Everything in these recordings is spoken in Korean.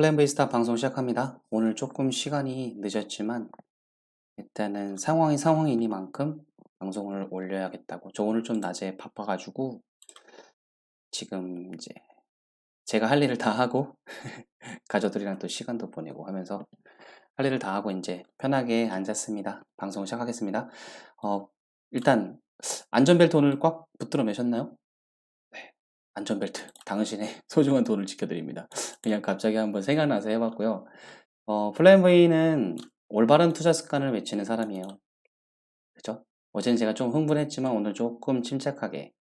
플랜 베이스타 방송 시작합니다. 오늘 조금 시간이 늦었지만 일단은 상황이 상황이니만큼 방송을 올려야겠다고. 저 오늘 좀 낮에 바빠가지고 지금 이제 제가 할 일을 다 하고 가족들이랑 또 시간도 보내고 하면서 할 일을 다 하고 이제 편하게 앉았습니다. 방송 시작하겠습니다. 어, 일단 안전벨트 오늘 꽉 붙들어 매셨나요? 네, 안전벨트 당신의 소중한 돈을 지켜드립니다. 그냥 갑자기 한번 생각나서 해봤고요. 어, 플랜V는 올바른 투자 습관을 외치는 사람이에요. 그죠? 어제는 제가 좀 흥분했지만 오늘 조금 침착하게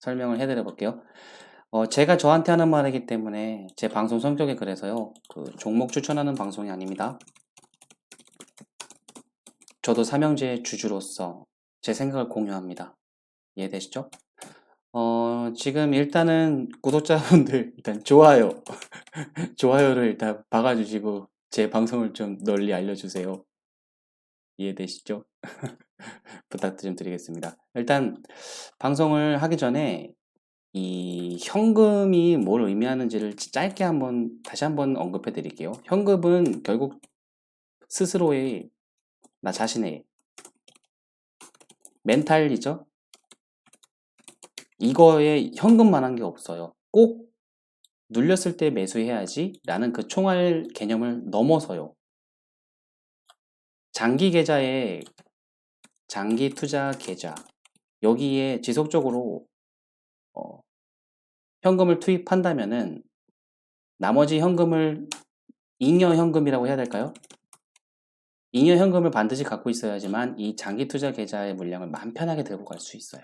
설명을 해드려 볼게요. 어, 제가 저한테 하는 말이기 때문에 제 방송 성격이 그래서요. 그 종목 추천하는 방송이 아닙니다. 저도 삼형제의 주주로서 제 생각을 공유합니다. 이해되시죠? 어, 지금 일단은 구독자분들 일단 좋아요. 좋아요를 일단 박아주시고 제 방송을 좀 널리 알려주세요. 이해되시죠? 부탁 좀 드리겠습니다. 일단 방송을 하기 전에 이 현금이 뭘 의미하는지를 짧게 한번 다시 한번 언급해 드릴게요. 현금은 결국 스스로의 나 자신의 멘탈이죠. 이거에 현금만한 게 없어요. 꼭 눌렸을 때 매수해야지 라는 그 총알 개념을 넘어서요. 장기 계좌에 장기 투자 계좌 여기에 지속적으로 어, 현금을 투입한다면은 나머지 현금을 잉여 현금이라고 해야 될까요? 잉여 현금을 반드시 갖고 있어야지만 이 장기 투자 계좌의 물량을 마음 편하게 들고 갈 수 있어요.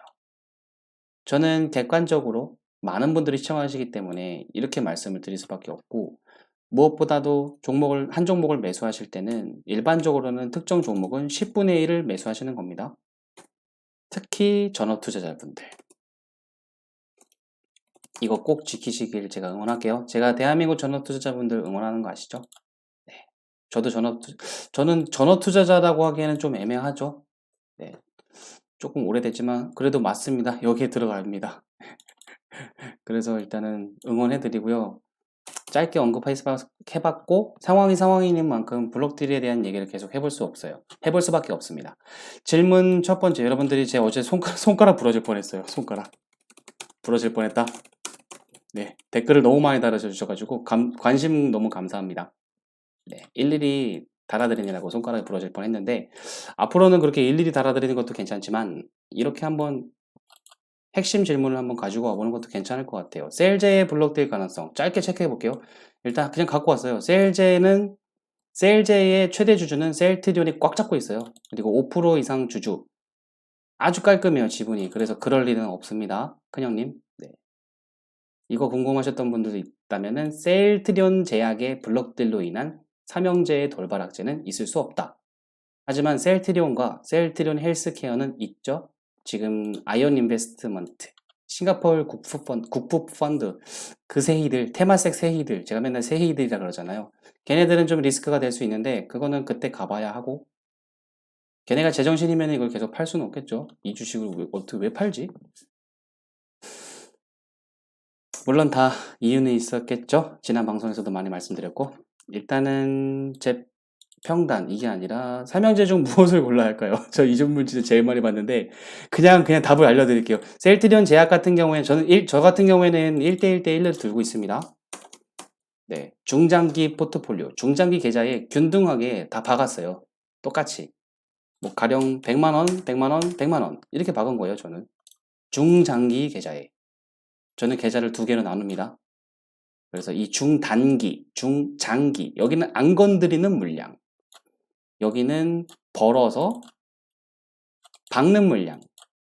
저는 객관적으로 많은 분들이 시청하시기 때문에 이렇게 말씀을 드릴 수밖에 없고 무엇보다도 종목을 한 종목을 매수하실 때는 일반적으로는 특정 종목은 10분의 1을 매수하시는 겁니다. 특히 전업 투자자분들 이거 꼭 지키시길 제가 응원할게요. 제가 대한민국 전업 투자자분들 응원하는 거 아시죠? 네. 저도 전업 투, 저는 전업 투자자라고 하기에는 좀 애매하죠. 네. 조금 오래됐지만 그래도 맞습니다. 여기에 들어갑니다. 그래서 일단은 응원해드리고요. 짧게 언급해봤고 상황이 상황인 만큼 블록들에 대한 얘기를 계속 해볼 수 없어요. 해볼 수밖에 없습니다. 질문 첫 번째 여러분들이 제 어제 손가락, 손가락 부러질 뻔했어요. 손가락 부러질 뻔했다. 네 댓글을 너무 많이 달아주셔가지고 감, 관심 너무 감사합니다. 네 일일이 달아드리느라고 손가락이 부러질 뻔 했는데 앞으로는 그렇게 일일이 달아드리는 것도 괜찮지만 이렇게 한번 핵심 질문을 한번 가지고 와보는 것도 괜찮을 것 같아요. 셀제의 블록될 가능성 짧게 체크해 볼게요. 일단 그냥 갖고 왔어요. 셀제는 셀제의 최대 주주는 셀트리온이 꽉 잡고 있어요. 그리고 5% 이상 주주 아주 깔끔해요 지분이. 그래서 그럴 일은 없습니다. 큰형님. 네. 이거 궁금하셨던 분들도 있다면은 셀트리온 제약의 블록들로 인한 삼형제의 돌발 악재는 있을 수 없다. 하지만 셀트리온과 셀트리온 헬스케어는 있죠. 지금 아이언 인베스트먼트, 싱가포르 국부 펀드, 국부 펀드 그 세희들, 테마색 세희들, 제가 맨날 세희들이라 그러잖아요. 걔네들은 좀 리스크가 될 수 있는데 그거는 그때 가봐야 하고 걔네가 제정신이면 이걸 계속 팔 수는 없겠죠. 이 주식을 왜, 어떻게 왜 팔지? 물론 다 이유는 있었겠죠. 지난 방송에서도 많이 말씀드렸고 일단은 제 평단 이게 아니라 삼형제 중 무엇을 골라야 할까요? 저 이 질문 진짜 제일 많이 봤는데 그냥 그냥 답을 알려드릴게요. 셀트리온 제약 같은 경우에는 저는 1, 저 같은 경우에는 1대1 대 1을 들고 있습니다. 네, 중장기 포트폴리오, 중장기 계좌에 균등하게 다 박았어요. 똑같이. 뭐 가령 100만 원, 100만 원, 100만 원 이렇게 박은 거예요. 저는 중장기 계좌에. 저는 계좌를 두 개로 나눕니다. 그래서 이 중단기, 중장기 여기는 안 건드리는 물량. 여기는 벌어서 박는 물량.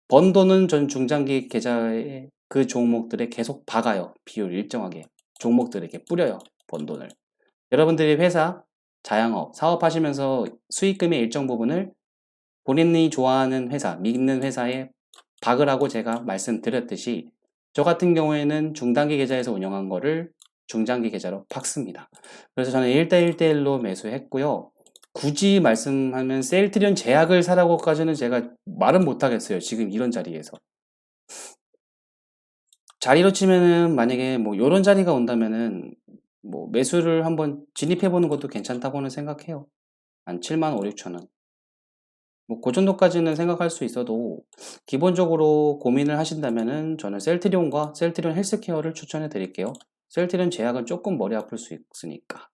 번 돈은 전 중장기 계좌에 그 종목들에 계속 박아요. 비율 일정하게. 종목들에게 뿌려요. 번 돈을. 여러분들이 회사, 자영업, 사업하시면서 수익금의 일정 부분을 본인이 좋아하는 회사, 믿는 회사에 박으라고 제가 말씀드렸듯이 저 같은 경우에는 중단기 계좌에서 운영한 거를 중장기 계좌로 박습니다. 그래서 저는 1대1대1로 매수했고요. 굳이 말씀하면 셀트리온 제약을 사라고까지는 제가 말은 못하겠어요. 지금 이런 자리에서. 자리로 치면은 만약에 뭐 이런 자리가 온다면은 뭐 매수를 한번 진입해 보는 것도 괜찮다고는 생각해요. 한 7만 5, 6천 원. 뭐그 정도까지는 생각할 수 있어도 기본적으로 고민을 하신다면은 저는 셀트리온과 셀트리온 헬스케어를 추천해 드릴게요. 셀트리온 제약은 조금 머리 아플 수 있으니까.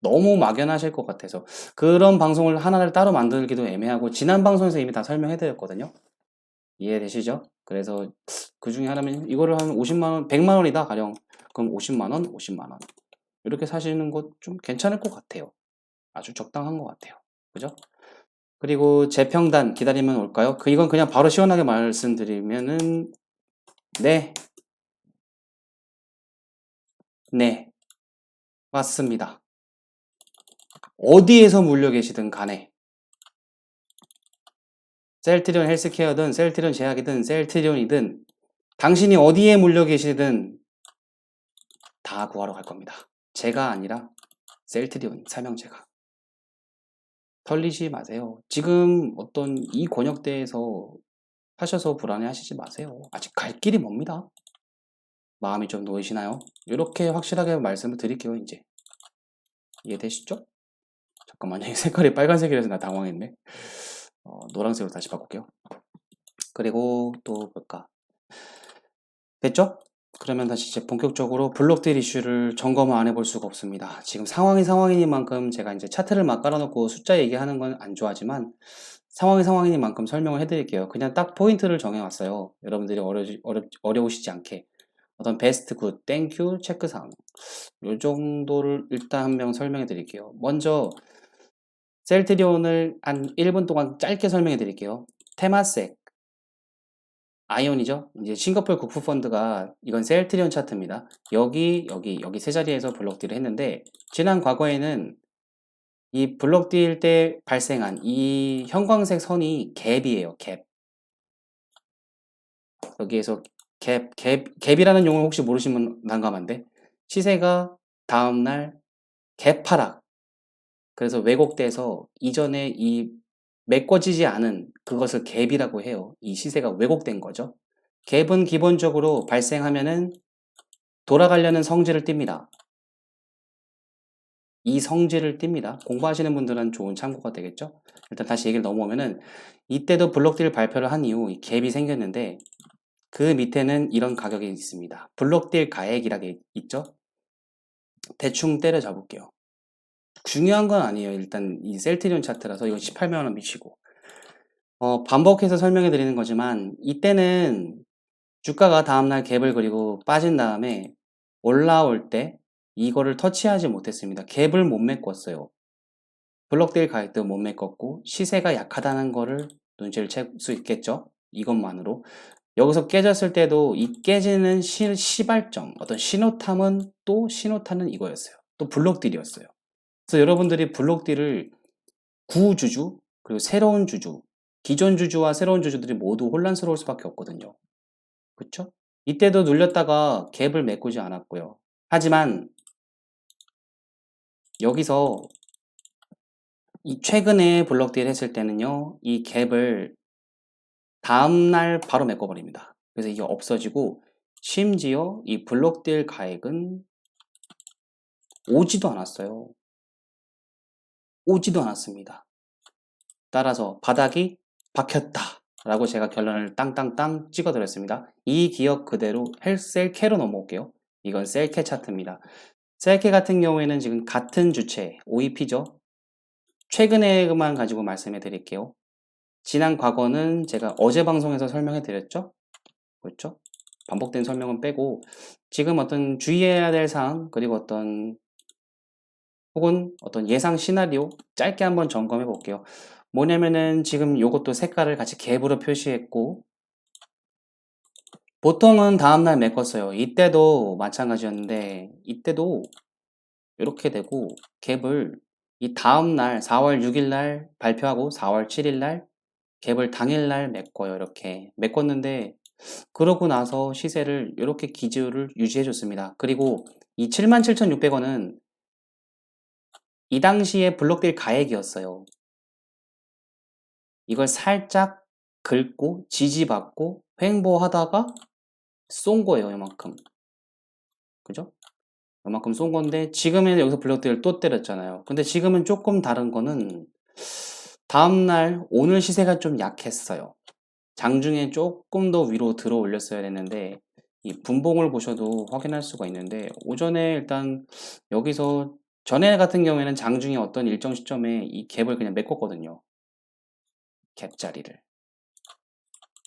너무 막연하실 것 같아서 그런 방송을 하나를 따로 만들기도 애매하고 지난 방송에서 이미 다 설명해 드렸거든요. 이해되시죠? 그래서 그 중에 하나면 이거를 한 50만 원, 100만 원이다 가령 그럼 50만 원, 50만 원 이렇게 사시는 것 좀 괜찮을 것 같아요. 아주 적당한 것 같아요. 그죠? 그리고 재평단 기다리면 올까요? 그 이건 그냥 바로 시원하게 말씀드리면은 네, 네, 맞습니다. 어디에서 물려 계시든 간에 셀트리온 헬스케어든 셀트리온 제약이든 셀트리온이든 당신이 어디에 물려 계시든 다 구하러 갈 겁니다. 제가 아니라 셀트리온 삼형제가 털리지 마세요. 지금 어떤 이 권역대에서 하셔서 불안해 하시지 마세요. 아직 갈 길이 멉니다. 마음이 좀 놓이시나요? 이렇게 확실하게 말씀을 드릴게요, 이제. 이해되시죠? 잠깐만요. 이 색깔이 빨간색이라서 나 당황했네. 어, 노란색으로 다시 바꿀게요. 그리고 또 뭘까? 됐죠? 그러면 다시 이제 본격적으로 블록딜 이슈를 점검을 안 해볼 수가 없습니다. 지금 상황이 상황이니만큼 제가 이제 차트를 막 깔아놓고 숫자 얘기하는 건 안 좋아하지만 상황이 상황이니만큼 설명을 해드릴게요. 그냥 딱 포인트를 정해왔어요. 여러분들이 어려, 어려, 어려우시지 않게. 어떤 베스트, 굿, 땡큐, 체크사항. 요 정도를 일단 한 명 설명해 드릴게요. 먼저 셀트리온을 한 1분 동안 짧게 설명해 드릴게요. 테마색, 아이온이죠. 이제 싱가폴 국부펀드가 이건 셀트리온 차트입니다. 여기, 여기, 여기 세 자리에서 블록딜을 했는데 지난 과거에는 이 블록딜 때 발생한 이 형광색 선이 갭이에요. 갭. 여기에서 갭, 갭, 갭이라는 용어 혹시 모르시면 난감한데 시세가 다음날 갭 하락. 그래서 왜곡돼서 이전에 이 메꿔지지 않은 그것을 갭이라고 해요. 이 시세가 왜곡된 거죠. 갭은 기본적으로 발생하면은 돌아가려는 성질을 띱니다. 이 성질을 띱니다. 공부하시는 분들은 좋은 참고가 되겠죠? 일단 다시 얘기를 넘어오면은 이때도 블록딜 발표를 한 이후 이 갭이 생겼는데 그 밑에는 이런 가격이 있습니다. 블록딜 가액이라게 있죠? 대충 때려 잡을게요. 중요한 건 아니에요. 일단 이 셀트리온 차트라서 이거 18만원 미치고 어, 반복해서 설명해 드리는 거지만 이때는 주가가 다음날 갭을 그리고 빠진 다음에 올라올 때 이거를 터치하지 못했습니다. 갭을 못 메꿨어요. 블록딜 가격도 못 메꿨고 시세가 약하다는 거를 눈치를 챌 수 있겠죠. 이것만으로 여기서 깨졌을 때도 이 깨지는 시, 시발점 어떤 신호탐은 또 신호탄은 이거였어요. 또 블록딜이었어요. 그래서 여러분들이 블록딜을 구주주 그리고 새로운 주주 기존 주주와 새로운 주주들이 모두 혼란스러울 수밖에 없거든요. 그쵸? 이때도 눌렸다가 갭을 메꾸지 않았고요. 하지만 여기서 이 최근에 블록딜 했을 때는요. 이 갭을 다음날 바로 메꿔버립니다. 그래서 이게 없어지고 심지어 이 블록딜 가액은 오지도 않았어요. 오지도 않았습니다. 따라서 바닥이 박혔다. 라고 제가 결론을 땅땅땅 찍어드렸습니다. 이 기억 그대로 헬셀캐로 넘어올게요. 이건 셀캐 차트입니다. 셀캐 같은 경우에는 지금 같은 주체, OEP죠. 최근에만 가지고 말씀해 드릴게요. 지난 과거는 제가 어제 방송에서 설명해 드렸죠. 그렇죠? 반복된 설명은 빼고 지금 어떤 주의해야 될 사항 그리고 어떤 혹은 어떤 예상 시나리오 짧게 한번 점검해 볼게요. 뭐냐면은 지금 요것도 색깔을 같이 갭으로 표시했고 보통은 다음날 메꿨어요. 이때도 마찬가지였는데 이때도 이렇게 되고 갭을 이 다음날 4월 6일날 발표하고 4월 7일날 갭을 당일날 메꿔요. 이렇게 메꿨는데 그러고 나서 시세를 이렇게 기준을 유지해 줬습니다. 그리고 이 77,600원은 이 당시에 블록딜 가액이었어요. 이걸 살짝 긁고 지지받고 횡보하다가 쏜 거예요. 이만큼. 그죠? 이만큼 쏜 건데 지금은 여기서 블록들을 또 때렸잖아요. 근데 지금은 조금 다른 거는 다음날 오늘 시세가 좀 약했어요. 장중에 조금 더 위로 들어 올렸어야 됐는데 이 분봉을 보셔도 확인할 수가 있는데 오전에 일단 여기서 전에 같은 경우에는 장중에 어떤 일정 시점에 이 갭을 그냥 메꿨거든요. 갭 자리를.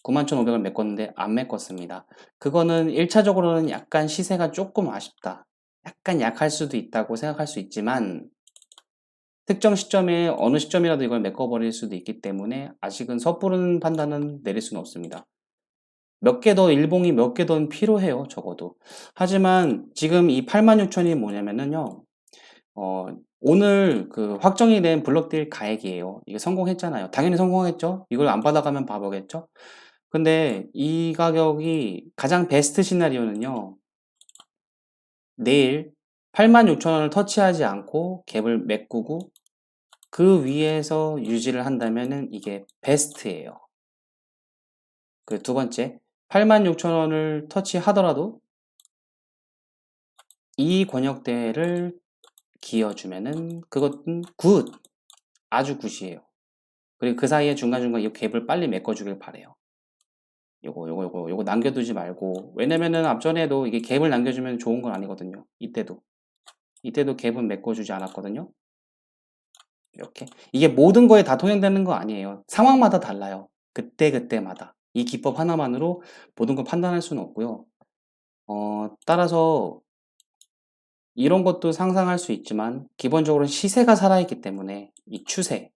91,500을 메꿨는데 안 메꿨습니다. 그거는 1차적으로는 약간 시세가 조금 아쉽다. 약간 약할 수도 있다고 생각할 수 있지만 특정 시점에 어느 시점이라도 이걸 메꿔버릴 수도 있기 때문에 아직은 섣부른 판단은 내릴 수는 없습니다. 몇 개 더 일봉이 몇 개 더 필요해요 적어도. 하지만 지금 이 86,000이 뭐냐면은요 어, 오늘 그 확정이 된 블록딜 가액이에요. 이게 성공했잖아요. 당연히 성공했죠? 이걸 안 받아가면 바보겠죠? 근데 이 가격이 가장 베스트 시나리오는요 내일 86,000원을 터치하지 않고 갭을 메꾸고 그 위에서 유지를 한다면은 이게 베스트예요. 그 두 번째, 86,000원을 터치하더라도 이 권역대를 기어주면은 그것은 굿! 아주 굿이에요. 그리고 그 사이에 중간중간 이 갭을 빨리 메꿔주길 바래요. 요거 요거 요거 요거 남겨두지 말고 왜냐면은 앞전에도 이게 갭을 남겨주면 좋은 건 아니거든요. 이때도 이때도 갭은 메꿔주지 않았거든요. 이렇게 이게 모든 거에 다 통용되는 거 아니에요. 상황마다 달라요. 그때 그때마다 이 기법 하나만으로 모든 걸 판단할 수는 없고요. 어, 따라서 이런 것도 상상할 수 있지만 기본적으로 시세가 살아있기 때문에 이 추세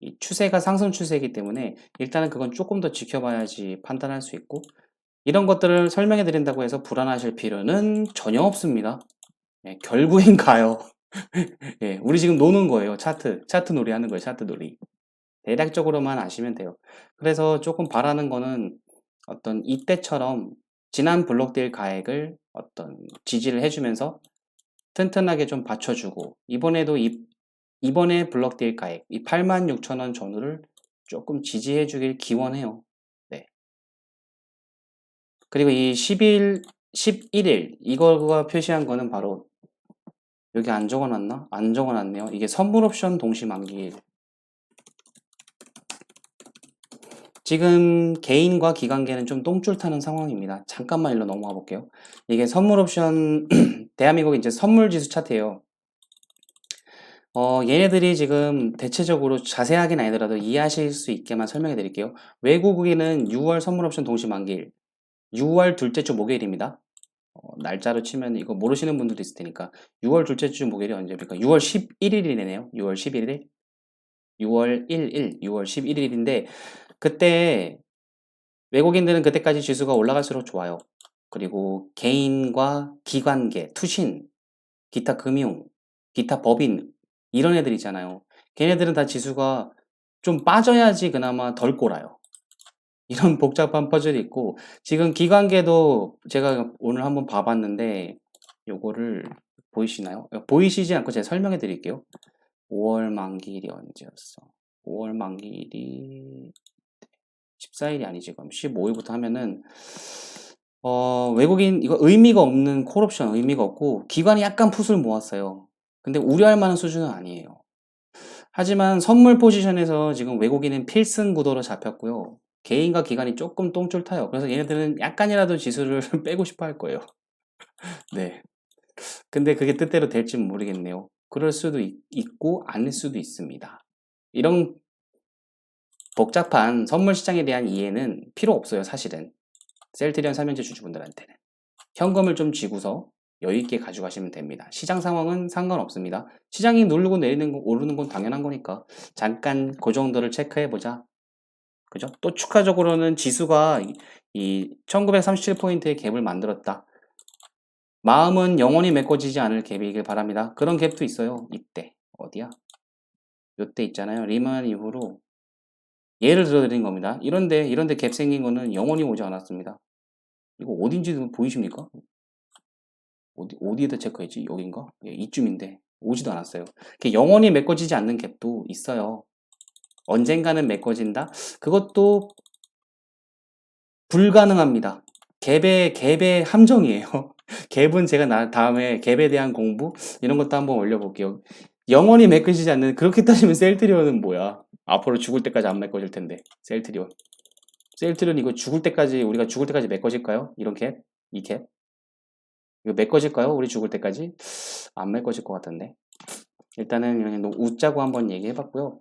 이 추세가 상승 추세이기 때문에 일단은 그건 조금 더 지켜봐야지 판단할 수 있고 이런 것들을 설명해 드린다고 해서 불안하실 필요는 전혀 없습니다. 예, 결국엔 가요. 예, 우리 지금 노는 거예요. 차트. 차트 놀이 하는 거예요. 차트 놀이. 대략적으로만 아시면 돼요. 그래서 조금 바라는 거는 어떤 이때처럼 지난 블록딜 가액을 어떤 지지를 해주면서 튼튼하게 좀 받쳐주고 이번에도 이, 이번에 블록딜 가액 이 86,000원 전후를 조금 지지해 주길 기원해요. 네. 그리고 이 10일, 11일 이거가 표시한 거는 바로 여기 안 적어놨나? 안 적어놨네요. 이게 선물 옵션 동시 만기일. 지금 개인과 기관계는 좀 똥줄 타는 상황입니다. 잠깐만 일로 넘어가 볼게요. 이게 선물 옵션, 대한민국 이제 선물 지수 차트예요. 어, 얘네들이 지금 대체적으로 자세하긴 아니더라도 이해하실 수 있게만 설명해 드릴게요. 외국인은 6월 선물 옵션 동시 만기일, 6월 둘째 주 목요일입니다. 어, 날짜로 치면 이거 모르시는 분들도 있을 테니까 6월 둘째 주 목요일이 언제입니까? 6월 11일이네요. 6월 11일. 6월 1일, 6월 11일인데 그때 외국인들은 그때까지 지수가 올라갈수록 좋아요. 그리고 개인과 기관계, 투신, 기타 금융, 기타 법인 이런 애들 있잖아요. 걔네들은 다 지수가 좀 빠져야지 그나마 덜 꼬라요. 이런 복잡한 퍼즐이 있고 지금 기관계도 제가 오늘 한번 봐봤는데 요거를 보이시나요? 보이시지 않고 제가 설명해 드릴게요. 5월 만기일이 언제였어? 5월 만기일이 14일이 아니지 그럼 15일부터 하면은 어, 외국인 이거 의미가 없는 콜옵션 의미가 없고 기관이 약간 풋을 모았어요. 근데 우려할 만한 수준은 아니에요. 하지만 선물 포지션에서 지금 외국인은 필승 구도로 잡혔고요. 개인과 기관이 조금 똥줄 타요. 그래서 얘네들은 약간이라도 지수를 빼고 싶어 할 거예요. 네. 근데 그게 뜻대로 될지 모르겠네요. 그럴 수도 있, 고 아닐 수도 있습니다. 이런 복잡한 선물 시장에 대한 이해는 필요 없어요, 사실은. 셀트리온 삼연제 주주분들한테는. 현금을 좀 쥐고서 여유있게 가져가시면 됩니다. 시장 상황은 상관없습니다. 시장이 누르고 내리는 거, 오르는 건 당연한 거니까 잠깐 그 정도를 체크해보자. 그죠? 또 추가적으로는 지수가 이 1937포인트의 갭을 만들었다. 마음은 영원히 메꿔지지 않을 갭이길 바랍니다. 그런 갭도 있어요. 이때. 어디야? 요때 있잖아요. 리만 이후로 예를 들어 드린 겁니다. 이런데 이런데 갭 생긴 거는 영원히 오지 않았습니다. 이거 어딘지 보이십니까? 어디 어디에다 체크했지? 여긴가? 예, 이쯤인데 오지도 않았어요. 영원히 메꿔지지 않는 갭도 있어요. 언젠가는 메꿔진다. 그것도 불가능합니다. 갭의 갭의 함정이에요. 갭은 제가 나 다음에 갭에 대한 공부 이런 것도 한번 올려볼게요. 영원히 메꾸시지 않는 그렇게 따지면 셀트리온은 뭐야? 앞으로 죽을 때까지 안 메꿔질 텐데 셀트리온. 셀트리온 이거 죽을 때까지 우리가 죽을 때까지 메꿔질까요? 이런 갭? 이 갭? 이거 메꿔질까요? 우리 죽을 때까지? 안 메꿔질 것 같은데. 일단은 웃자고 한번 얘기해봤고요.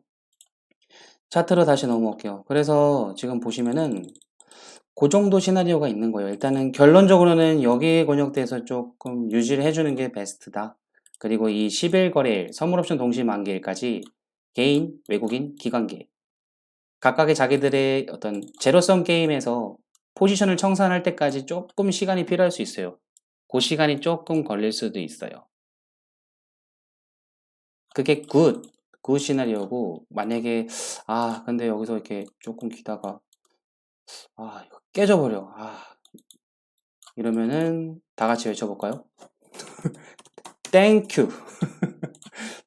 차트로 다시 넘어올게요. 그래서 지금 보시면은 그 정도 시나리오가 있는 거예요. 일단은 결론적으로는 여기에 권역대에서 조금 유지를 해주는 게 베스트다. 그리고 이 10일 거래일, 선물옵션 동시 만기일까지 개인, 외국인, 기관계 각각의 자기들의 어떤 제로섬 게임에서 포지션을 청산할 때까지 조금 시간이 필요할 수 있어요. 그 시간이 조금 걸릴 수도 있어요. 그게 굿, 굿 시나리오고 만약에 아 근데 여기서 이렇게 조금 기다가 아 이거 깨져버려 아 이러면은 다 같이 외쳐볼까요? 땡큐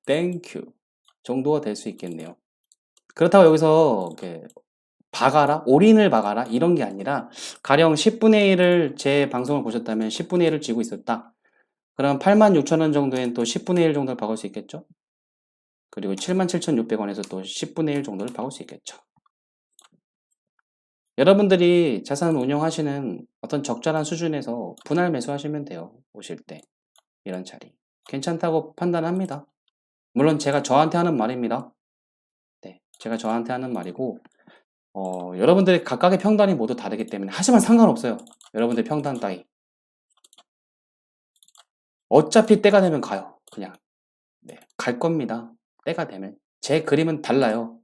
땡큐 정도가 될 수 있겠네요. 그렇다고 여기서 이렇게 박아라 올인을 박아라 이런 게 아니라 가령 10분의 1을 제 방송을 보셨다면 10분의 1을 쥐고 있었다. 그럼 86,000원 정도엔 또 10분의 1 정도를 박을 수 있겠죠? 그리고 77,600원에서 또 10분의 1 정도를 박을 수 있겠죠. 여러분들이 자산 운용하시는 어떤 적절한 수준에서 분할 매수하시면 돼요. 오실 때. 이런 자리. 괜찮다고 판단합니다. 물론 제가 저한테 하는 말입니다. 네. 제가 저한테 하는 말이고, 어, 여러분들의 각각의 평단이 모두 다르기 때문에 하지만 상관없어요. 여러분들 평단 따위. 어차피 때가 되면 가요. 그냥. 네. 갈 겁니다. 때가 되면. 제 그림은 달라요.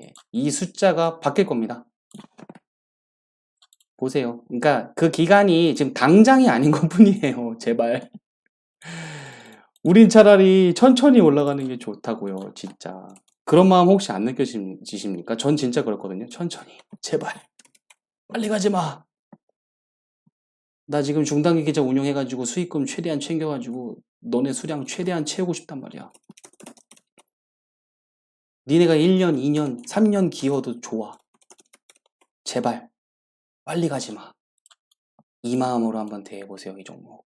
예. 이 숫자가 바뀔 겁니다. 보세요. 그러니까 그 기간이 지금 당장이 아닌 것 뿐이에요. 제발. 우린 차라리 천천히 올라가는 게 좋다고요. 진짜. 그런 마음 혹시 안 느껴지십니까? 전 진짜 그렇거든요. 천천히. 제발. 빨리 가지 마. 나 지금 중단기 계좌 운용해가지고 수익금 최대한 챙겨가지고 너네 수량 최대한 채우고 싶단 말이야. 니네가 1년, 2년, 3년 기어도 좋아. 제발. 빨리 가지 마. 이 마음으로 한번 대해 보세요, 이 종목.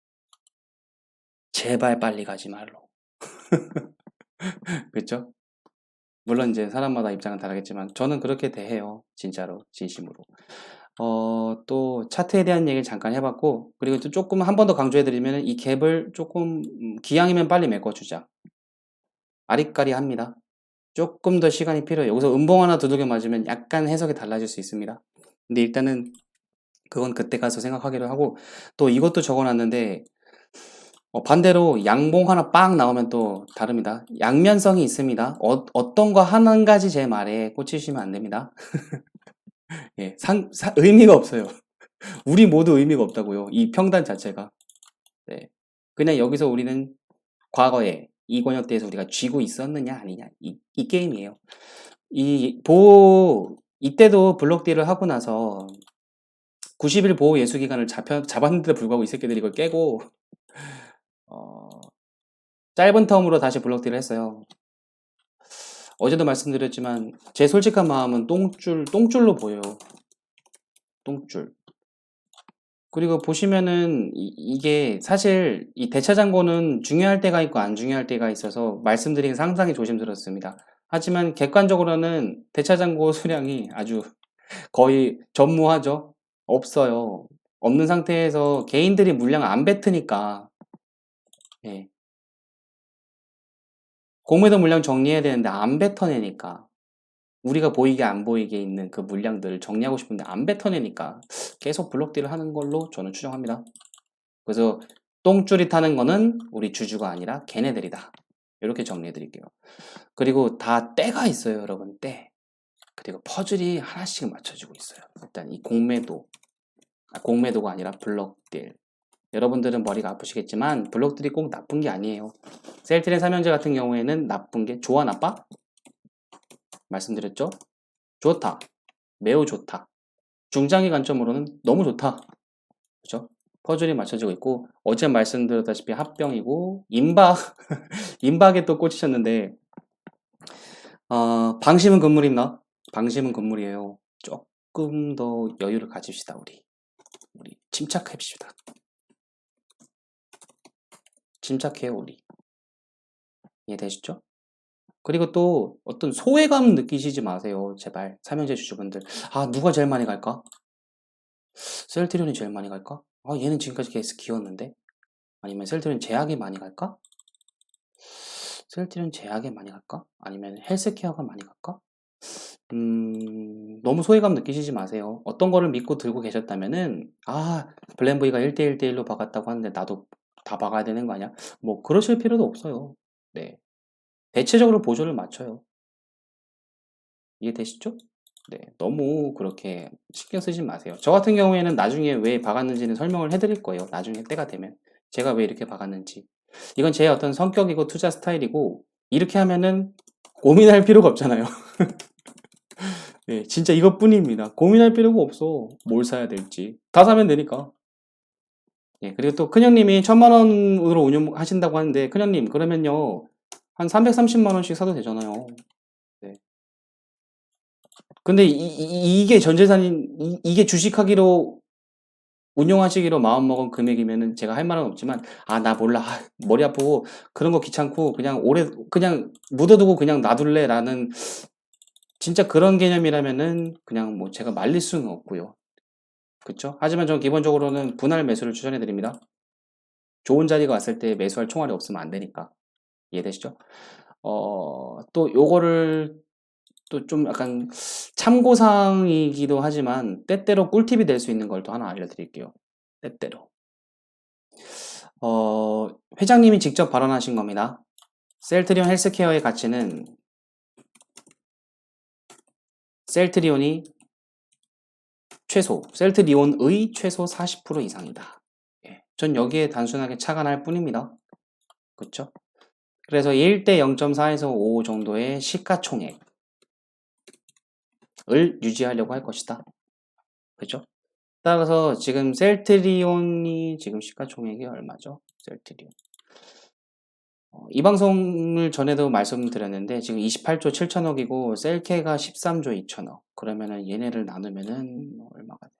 제발 빨리 가지 말로. 그쵸? 물론 이제 사람마다 입장은 다르겠지만 저는 그렇게 대해요. 진짜로, 진심으로. 어, 또 차트에 대한 얘기를 잠깐 해봤고 그리고 또 조금 한 번 더 강조해드리면 이 갭을 조금 음, 기왕이면 빨리 메꿔주자. 아리까리 합니다. 조금 더 시간이 필요해요. 여기서 음봉 하나 두들겨 맞으면 약간 해석이 달라질 수 있습니다. 근데 일단은 그건 그때 가서 생각하기로 하고 또 이것도 적어놨는데 어, 반대로 양봉 하나 빵 나오면 또 다릅니다. 양면성이 있습니다. 어, 떤거 한 가지 제 말에 꽂히시면 안 됩니다. 예, 상, 사, 의미가 없어요. 우리 모두 의미가 없다고요. 이 평단 자체가. 네. 그냥 여기서 우리는 과거에 이권역 대에서 우리가 쥐고 있었느냐 아니냐 이, 이 게임이에요. 이 보호 이때도 블록딜을 하고 나서 90일 보호 예수 기간을 잡혀, 잡았는데도 불구하고 이 새끼들이 이걸 깨고 어, 짧은 텀으로 다시 블록딜을 했어요. 어제도 말씀드렸지만 제 솔직한 마음은 똥줄 똥줄로 보여요. 똥줄. 그리고 보시면은 이, 게 사실 이 대차장고는 중요할 때가 있고 안 중요할 때가 있어서 말씀드리기 상당히 조심스럽습니다. 하지만 객관적으로는 대차장고 수량이 아주 거의 전무하죠. 없어요. 없는 상태에서 개인들이 물량 안 뱉으니까 예. 공매도 물량 정리해야 되는데 안 뱉어내니까 우리가 보이게 안 보이게 있는 그 물량들을 정리하고 싶은데 안 뱉어내니까 계속 블록딜을 하는 걸로 저는 추정합니다. 그래서 똥줄이 타는 거는 우리 주주가 아니라 걔네들이다. 이렇게 정리해 드릴게요. 그리고 다 때가 있어요, 여러분. 때. 그리고 퍼즐이 하나씩 맞춰지고 있어요. 일단 이 공매도, 아, 공매도가 아니라 블럭딜. 여러분들은 머리가 아프시겠지만 블럭들이 꼭 나쁜 게 아니에요. 셀트린 삼형제 같은 경우에는 나쁜 게 좋아 나빠? 말씀드렸죠? 좋다. 매우 좋다. 중장기 관점으로는 너무 좋다. 그죠? 퍼즐이 맞춰지고 있고 어제 말씀드렸다시피 합병이고 임박 임박에 또 꽂히셨는데 어, 방심은 건물입니다. 방심은 건물이에요. 조금 더 여유를 가집시다 우리 우리 침착합시다. 침착해요, 우리. 이해되시죠? 그리고 또 어떤 소외감 느끼시지 마세요. 제발. 삼형제 주주분들. 아, 누가 제일 많이 갈까? 셀트리온이 제일 많이 갈까? 아, 얘는 지금까지 계속 기웠는데? 아니면 셀트리온 제약이 많이 갈까? 셀트리온 제약이 많이 갈까? 아니면 헬스케어가 많이 갈까? 음, 너무 소외감 느끼시지 마세요. 어떤 거를 믿고 들고 계셨다면은, 아, 블렌브이가 1대1 대1로 박았다고 하는데 나도 다 박아야 되는 거 아니야? 뭐, 그러실 필요도 없어요. 네. 대체적으로 보조를 맞춰요. 이해되시죠? 네. 너무 그렇게 신경 쓰지 마세요. 저 같은 경우에는 나중에 왜 박았는지는 설명을 해드릴 거예요. 나중에 때가 되면. 제가 왜 이렇게 박았는지. 이건 제 어떤 성격이고 투자 스타일이고, 이렇게 하면은 고민할 필요가 없잖아요. 네, 진짜 이것뿐입니다. 고민할 필요가 없어. 뭘 사야 될지. 다 사면 되니까. 예, 그리고 또 큰형님이 천만 원으로 운용하신다고 하는데, 큰형님, 그러면요, 한 330만 원씩 사도 되잖아요. 네. 근데 이, 게 전재산인, 이, 이게 주식하기로 운용하시기로 마음먹은 금액이면은 제가 할 말은 없지만, 아, 나 몰라. 아, 머리 아프고, 그런 거 귀찮고, 그냥 오래, 그냥 묻어두고 그냥 놔둘래. 라는, 진짜 그런 개념이라면은, 그냥 뭐 제가 말릴 수는 없고요. 그쵸? 하지만 전 기본적으로는 분할 매수를 추천해 드립니다. 좋은 자리가 왔을 때 매수할 총알이 없으면 안 되니까. 이해되시죠? 어, 또 요거를 또 좀 약간 참고사항이기도 하지만 때때로 꿀팁이 될 수 있는 걸 또 하나 알려드릴게요. 때때로. 어, 회장님이 직접 발언하신 겁니다. 셀트리온 헬스케어의 가치는 셀트리온이 최소, 셀트리온의 최소 40% 이상이다. 예, 전 여기에 단순하게 착안할 뿐입니다. 그쵸? 그래서 1대 0.4에서 5 정도의 시가총액 을 유지하려고 할 것이다. 그죠? 따라서 지금 셀트리온이 지금 시가총액이 얼마죠? 셀트리온. 어, 이 방송을 전에도 말씀드렸는데 지금 28조 7천억이고 셀케가 13조 2천억. 그러면은 얘네를 나누면은 얼마가 돼?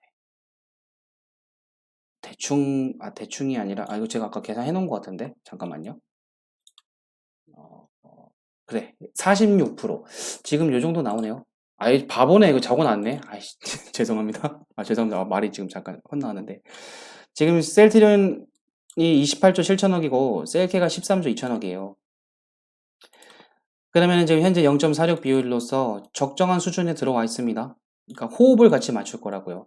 대충 아 대충이 아니라 아 이거 제가 아까 계산해 놓은 것 같은데 잠깐만요. 그래 46% 지금 요 정도 나오네요. 아이 바보네. 이거 적어놨네. 아이씨 죄송합니다. 아 죄송합니다. 아, 말이 지금 잠깐 혼나왔는데. 지금 셀트리온이 28조 7천억이고 셀케가 13조 2천억이에요. 그러면 지금 현재 0.46 비율로서 적정한 수준에 들어와 있습니다. 그러니까 호흡을 같이 맞출 거라고요.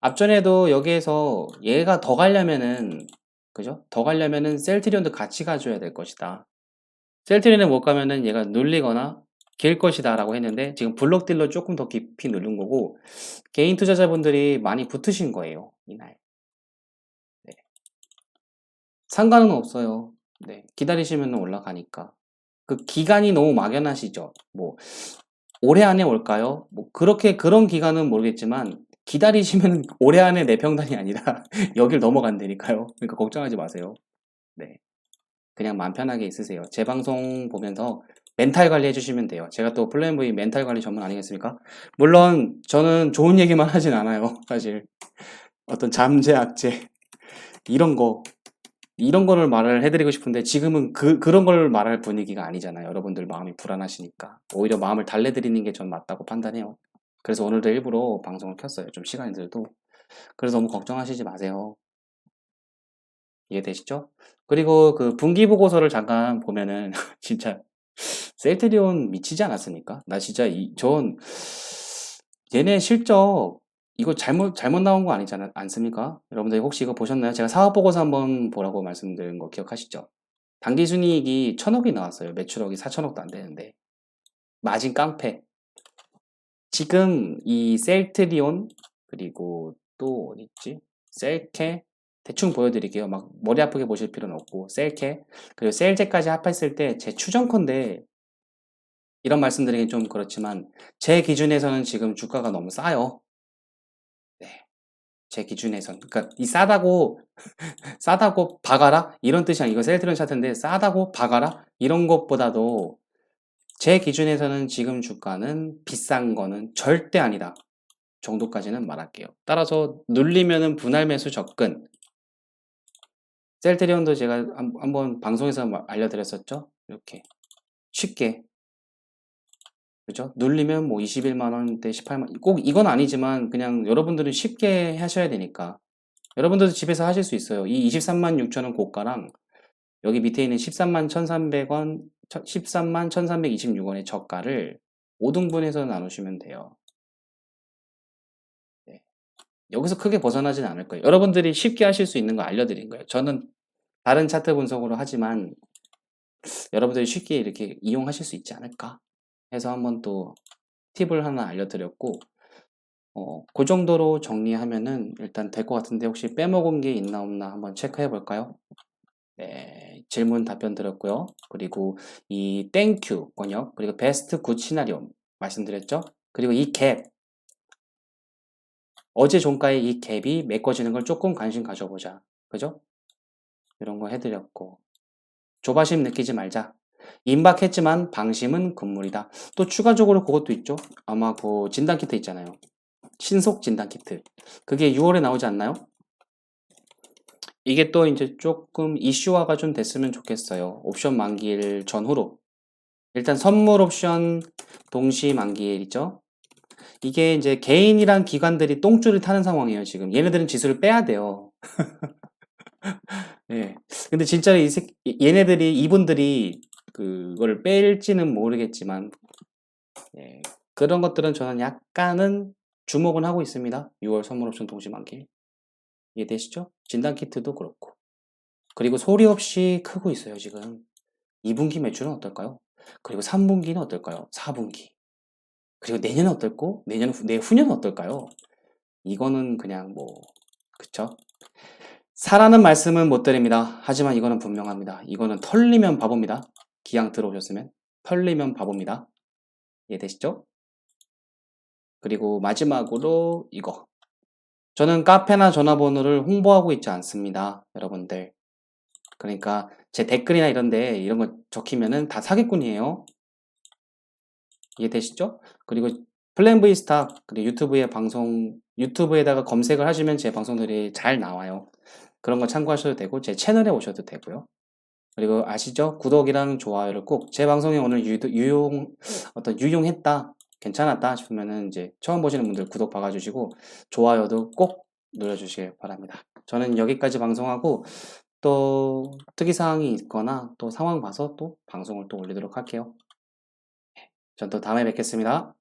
앞전에도 여기에서 얘가 더 가려면은 그죠? 더 가려면은 셀트리온도 같이 가줘야 될 것이다 셀트리온에 못 가면은 얘가 눌리거나 길 것이다 라고 했는데 지금 블록 딜러 조금 더 깊이 누른 거고 개인 투자자분들이 많이 붙으신 거예요 이날 네. 상관은 없어요 네. 기다리시면 올라가니까 그 기간이 너무 막연하시죠 뭐 올해 안에 올까요? 뭐 그렇게 그런 기간은 모르겠지만 기다리시면 올해 안에 내 평단이 아니라 여길 넘어간다니까요 그러니까 걱정하지 마세요 네. 그냥 마음 편하게 있으세요 제 방송 보면서 멘탈 관리 해주시면 돼요. 제가 또 플랜 V 멘탈 관리 전문 아니겠습니까? 물론 저는 좋은 얘기만 하진 않아요. 사실 어떤 잠재, 악재 이런 거 이런 거를 말을 해드리고 싶은데 지금은 그, 그런 걸 말할 분위기가 아니잖아요. 여러분들 마음이 불안하시니까 오히려 마음을 달래드리는 게 전 맞다고 판단해요. 그래서 오늘도 일부러 방송을 켰어요. 좀 시간이 들도 그래서 너무 걱정하시지 마세요. 이해되시죠? 그리고 그 분기 보고서를 잠깐 보면은 진짜 셀트리온 미치지 않았습니까? 나 진짜 이, 전 얘네 실적 이거 잘못 잘못 나온 거 아니지 않, 않습니까? 여러분들 혹시 이거 보셨나요? 제가 사업 보고서 한번 보라고 말씀드린 거 기억하시죠? 당기 순이익이 천억이 나왔어요. 매출억이 사천억도 안 되는데 마진 깡패. 지금 이 셀트리온 그리고 또 어디 있지? 셀케 대충 보여드릴게요. 막 머리 아프게 보실 필요는 없고 셀케 그리고 셀제까지 합했을 때 제 추정컨대 이런 말씀드리긴 좀 그렇지만 제 기준에서는 지금 주가가 너무 싸요. 네. 제 기준에선 그러니까 이 싸다고 싸다고 박아라 이런 뜻이 아니고 셀트리온 차트인데 싸다고 박아라 이런 것보다도 제 기준에서는 지금 주가는 비싼 거는 절대 아니다 정도까지는 말할게요. 따라서 눌리면은 분할 매수 접근 셀트리온도 제가 한- 한번 방송에서 마- 알려드렸었죠. 이렇게 쉽게 그죠? 눌리면 뭐 21만 원대 18만 꼭 이건 아니지만 그냥 여러분들은 쉽게 하셔야 되니까 여러분들도 집에서 하실 수 있어요. 이 23만 6천 원 고가랑 여기 밑에 있는 13만 1,300원 13만 1,326원의 저가를 5등분해서 나누시면 돼요. 네. 여기서 크게 벗어나진 않을 거예요. 여러분들이 쉽게 하실 수 있는 거 알려드린 거예요. 저는 다른 차트 분석으로 하지만 여러분들이 쉽게 이렇게 이용하실 수 있지 않을까 해서 한번 또 팁을 하나 알려드렸고 어, 그 정도로 정리하면은 일단 될 것 같은데 혹시 빼먹은 게 있나 없나 한번 체크해 볼까요? 네, 질문 답변 드렸고요. 그리고 이 땡큐 번역 그리고 베스트 굿 시나리오 말씀드렸죠. 그리고 이 갭 어제 종가의 이 갭이 메꿔지는 걸 조금 관심 가져보자. 그죠? 이런 거 해드렸고 조바심 느끼지 말자. 임박했지만 방심은 금물이다. 또 추가적으로 그것도 있죠. 아마 그 진단 키트 있잖아요. 신속 진단 키트. 그게 6월에 나오지 않나요? 이게 또 이제 조금 이슈화가 좀 됐으면 좋겠어요. 옵션 만기일 전후로. 일단 선물 옵션 동시 만기일이죠. 이게 이제 개인이랑 기관들이 똥줄을 타는 상황이에요, 지금. 얘네들은 지수를 빼야 돼요. 예. 근데 진짜로 이 새, 얘네들이, 이분들이 그걸 뺄지는 모르겠지만, 예. 그런 것들은 저는 약간은 주목은 하고 있습니다. 6월 선물 옵션 동시 만기. 이해되시죠? 진단 키트도 그렇고. 그리고 소리 없이 크고 있어요, 지금. 2분기 매출은 어떨까요? 그리고 3분기는 어떨까요? 4분기. 그리고 내년은 어떨고, 내년, 후- 내후년은 어떨까요? 이거는 그냥 뭐, 그쵸? 사라는 말씀은 못 드립니다. 하지만 이거는 분명합니다. 이거는 털리면 바보입니다. 기왕 들어오셨으면. 털리면 바보입니다. 이해되시죠? 그리고 마지막으로 이거. 저는 카페나 전화번호를 홍보하고 있지 않습니다. 여러분들. 그러니까 제 댓글이나 이런데 이런 거 적히면은 다 사기꾼이에요. 이해되시죠? 그리고 플랜 V 그리고 유튜브에 방송 유튜브에다가 검색을 하시면 제 방송들이 잘 나와요. 그런 거 참고하셔도 되고 제 채널에 오셔도 되고요. 그리고 아시죠? 구독이랑 좋아요를 꼭 제 방송에 오늘 유, 유용 어떤 유용했다, 괜찮았다 싶으면은 이제 처음 보시는 분들 구독 박아주시고 좋아요도 꼭 눌러주시길 바랍니다. 저는 여기까지 방송하고 또 특이사항이 있거나 또 상황 봐서 또 방송을 또 올리도록 할게요. 전 또 다음에 뵙겠습니다.